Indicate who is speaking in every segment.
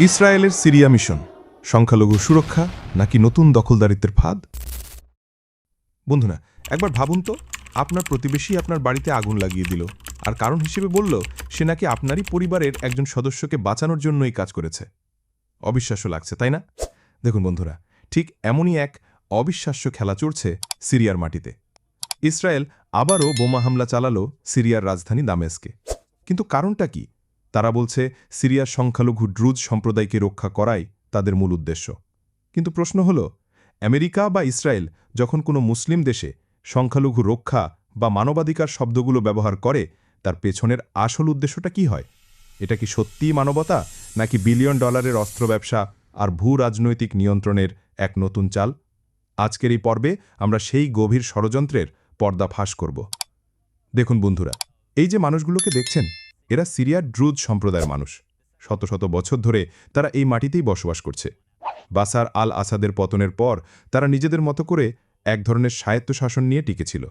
Speaker 1: ইসরায়েলের Syria mission, সংখ্যালঘু সুরক্ষা নাকি নতুন দখলদারিত্বের ফাঁদ? বন্ধুরা, একবার ভাবুন তো, আপনার প্রতিবেশী আপনার বাড়িতে আগুন লাগিয়ে দিল, আর কারণ হিসেবে বলল, সে নাকি আপনারই পরিবারের একজন সদস্যকে বাঁচানোর জন্যই কাজ করেছে। অবিশ্বাস্য লাগছে, তাই না? দেখুন বন্ধুরা, ঠিক এমনই এক অবিশ্বাস্য খেলা চড়ছে সিরিয়ার মাটিতে। ইসরায়েল আবারও বোমা হামলা চালালো সিরিয়ার রাজধানী দামেস্কে। কিন্তু কারণটা কি? তারা বলছে, সিরিয়ার সংখ্যালঘু ড্রুজ সম্প্রদায়কে রক্ষা করাই তাদের মূল উদ্দেশ্য। কিন্তু প্রশ্ন হল, আমেরিকা বা ইসরায়েল যখন কোনো মুসলিম দেশে সংখ্যালঘু রক্ষা বা মানবাধিকার শব্দগুলো ব্যবহার করে, তার পেছনের আসল উদ্দেশ্যটা কি হয়? এটা কি সত্যিই মানবতা, নাকি বিলিয়ন ডলারের অস্ত্র ব্যবসা আর ভূ রাজনৈতিক নিয়ন্ত্রণের এক নতুন চাল? আজকের এই পর্বে আমরা সেই গভীর ষড়যন্ত্রের পর্দা ফাঁস করব। দেখুন বন্ধুরা, এই যে মানুষগুলোকে দেখছেন এরা সিরিয়ার ড্রুজ সম্প্রদায়ের মানুষ। শত শত বছর ধরে তারা এই মাটিতেই বসবাস করছে। বাসার আল আসাদের পতনের পর তারা নিজেদের মতো করে এক ধরনের স্বায়ত্তশাসন নিয়ে টিকেছিল।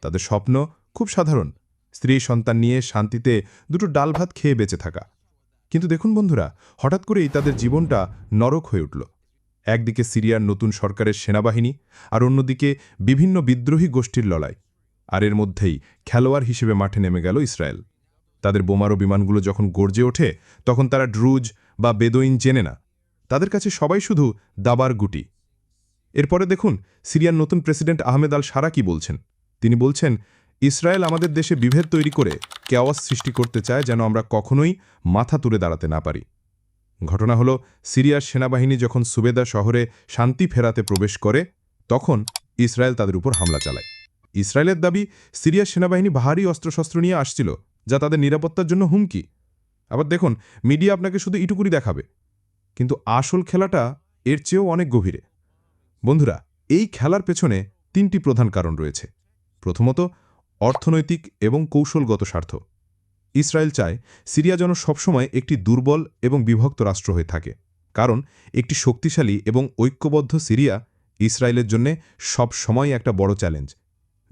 Speaker 1: তাদের স্বপ্ন খুব সাধারণ। স্ত্রী সন্তান নিয়ে শান্তিতে দুটো ডাল ভাত খেয়ে বেঁচে থাকা। কিন্তু দেখুন বন্ধুরা, হঠাৎ করেই তাদের জীবনটা নরক হয়ে উঠল। একদিকে সিরিয়ার নতুন সরকারের সেনাবাহিনী আর অন্যদিকে বিভিন্ন বিদ্রোহী গোষ্ঠীর লড়াই। আর এর মধ্যেই খেলোয়াড় হিসেবে মাঠে নেমে গেল ইসরায়েল। তাদের বোমারো বিমানগুলো যখন গর্জে ওঠে, তখন তারা ড্রুজ বা বেদোইন চেনে না। তাদের কাছে সবাই শুধু দাবার গুটি। এরপরে দেখুন, সিরিয়ার নতুন প্রেসিডেন্ট আহমেদ আল সারা কি বলছেন। তিনি বলছেন, ইসরায়েল আমাদের দেশে বিভেদ তৈরি করে কেওয়াস সৃষ্টি করতে চায় যেন আমরা কখনোই মাথা তুলে দাঁড়াতে না পারি। ঘটনা হল, সিরিয়ার সেনাবাহিনী যখন সুবেদা শহরে শান্তি ফেরাতে প্রবেশ করে, তখন ইসরায়েল তাদের উপর হামলা চালায়। ইসরায়েলের দাবি, সিরিয়ার সেনাবাহিনী ভারী অস্ত্রশস্ত্র নিয়ে আসছিল যা তাদের নিরাপত্তার জন্য হুমকি। আবার দেখুন, মিডিয়া আপনাকে শুধু ইটুকুরি দেখাবে। কিন্তু আসল খেলাটা এর চেয়েও অনেক গভীরে। বন্ধুরা, এই খেলার পেছনে তিনটি প্রধান কারণ রয়েছে। প্রথমত, অর্থনৈতিক এবং কৌশলগত স্বার্থ। ইসরায়েল চায় সিরিয়া যেন সবসময় একটি দুর্বল এবং বিভক্ত রাষ্ট্র হয়ে থাকে। কারণ, একটি শক্তিশালী এবং ঐক্যবদ্ধ সিরিয়া ইসরায়েলের জন্য সব সময় একটা বড় চ্যালেঞ্জ।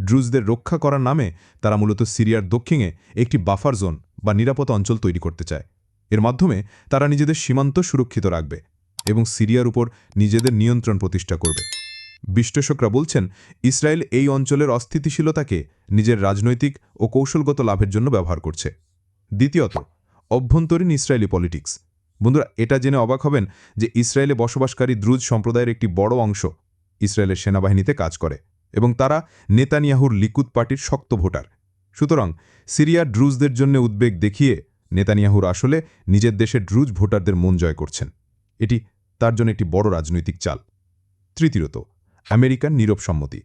Speaker 1: ড্রুজদের রক্ষা করার নামে তারা মূলত সিরিয়ার দক্ষিণে একটি বাফার জোন বা নিরাপদ অঞ্চল তৈরি করতে চায়। এর মাধ্যমে তারা নিজেদের সীমান্ত সুরক্ষিত রাখবে এবং সিরিয়ার উপর নিজেদের নিয়ন্ত্রণ প্রতিষ্ঠা করবে। বিশ্লেষকরা বলছেন, ইসরায়েল এই অঞ্চলের অস্থিতিশীলতাকে নিজের রাজনৈতিক ও কৌশলগত লাভের জন্য ব্যবহার করছে। দ্বিতীয়ত, অভ্যন্তরীণ ইসরায়েলি পলিটিক্স। বন্ধুরা, এটা জেনে অবাক হবেন যে ইসরায়েলে বসবাসকারী দ্রুজ সম্প্রদায়ের একটি বড় অংশ ইসরায়েলের সেনাবাহিনীতে কাজ করে। এবং তারা নেতানিয়াহুর লিকুদ পার্টির শক্ত ভোটার। সুতরাং সিরিয়া ড্রুজদের জন্য উদ্বেগ দেখিয়ে নেতানিয়াহুর আসলে নিজের দেশের ড্রুজ ভোটারদের মন জয় করছেন। এটি তার জন্য একটি বড় রাজনৈতিক চাল। তৃতীয়ত, আমেরিকার নীরব সম্মতি।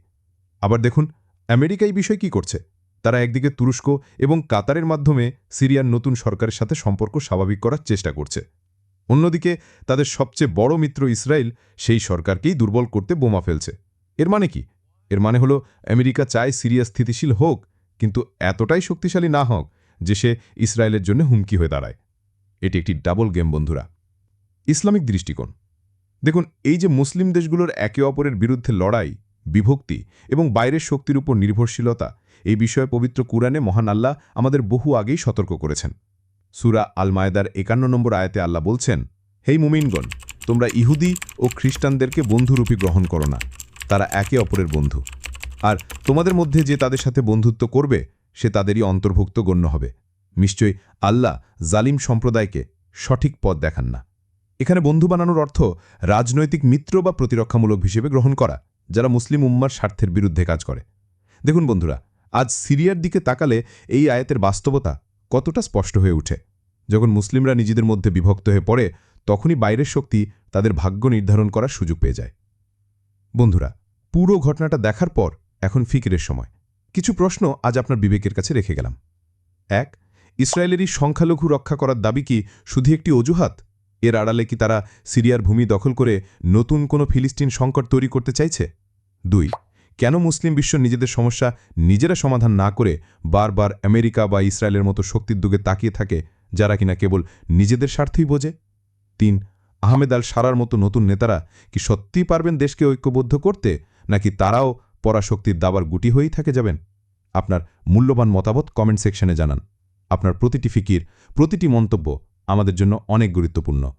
Speaker 1: আবার দেখুন, আমেরিকা এই বিষয় কি করছে? তারা একদিকে তুরস্ক এবং কাতারের মাধ্যমে সিরিয়ার নতুন সরকারের সাথে সম্পর্ক স্বাভাবিক করার চেষ্টা করছে। অন্যদিকে, তাদের সবচেয়ে বড় মিত্র ইসরায়েল সেই সরকারকেই দুর্বল করতে বোমা ফেলছে। এর মানে কি? এর মানে হলো, আমেরিকা চায় সিরিয়া স্থিতিশীল হোক, কিন্তু এতটাই শক্তিশালী না হোক যে সে ইসরায়েলের জন্য হুমকি হয়ে দাঁড়ায়। এটি একটি ডাবল গেম, বন্ধুরা। ইসলামিক দৃষ্টিকোণ। দেখুন, এই যে মুসলিম দেশগুলোর একে অপরের বিরুদ্ধে লড়াই, বিভক্তি এবং বাইরের শক্তির উপর নির্ভরশীলতা, এই বিষয়ে পবিত্র কুরআনে মহান আল্লাহ আমাদের বহু আগেই সতর্ক করেছেন। সুরা আল মায়েদার একান্ন নম্বর আয়াতে আল্লাহ বলছেন হেই মুমিনগণ, তোমরা ইহুদি ও খ্রিস্টানদেরকে বন্ধুরূপী গ্রহণ করো না। তারা একে অপরের বন্ধু। আর তোমাদের মধ্যে যে তাদের সাথে বন্ধুত্ব করবে, সে তাদেরই অন্তর্ভুক্ত গণ্য হবে। নিশ্চয়ই আল্লাহ জালিম সম্প্রদায়কে সঠিক পথ দেখান না। এখানে বন্ধু বানানোর অর্থ রাজনৈতিক মিত্র বা প্রতিরক্ষামূলক হিসেবে গ্রহণ করা, যারা মুসলিম উম্মার স্বার্থের বিরুদ্ধে কাজ করে। দেখুন বন্ধুরা, আজ সিরিয়ার দিকে তাকালে এই আয়াতের বাস্তবতা কতটা স্পষ্ট হয়ে উঠে। যখন মুসলিমরা নিজেদের মধ্যে বিভক্ত হয়ে পড়ে, তখনই বাইরের শক্তি তাদের ভাগ্য নির্ধারণ করার সুযোগ পেয়ে যায়। বন্ধুরা, পুরো ঘটনাটা দেখার পর এখন ফিকিরের সময়। কিছু প্রশ্ন আজ আপনার বিবেকের কাছে রেখে গেলাম। এক, ইসরায়েলেরই সংখ্যালঘু রক্ষা করার দাবি কি শুধু একটি অজুহাত? এর আড়ালে কি তারা সিরিয়ার ভূমি দখল করে নতুন কোনো ফিলিস্তিন সংকট তৈরি করতে চাইছে? দুই, কেন মুসলিম বিশ্ব নিজেদের সমস্যা নিজেরা সমাধান না করে বারবার আমেরিকা বা ইসরায়েলের মতো শক্তির দিকে তাকিয়ে থাকে যারা কিনা কেবল নিজেদের স্বার্থই বোঝে? তিন আহমেদ আল সারার মতো নতুন নেতারা কি সত্যিই পারবেন দেশকে ঐক্যবদ্ধ করতে, নাকি তারাও পরাশক্তির দাবার গুটি হয়েই থাকে যাবেন? আপনার মূল্যবান মতামত কমেন্ট সেকশনে জানান। আপনার প্রতিটি ফিকির, প্রতিটি মন্তব্য আমাদের জন্য অনেক গুরুত্বপূর্ণ।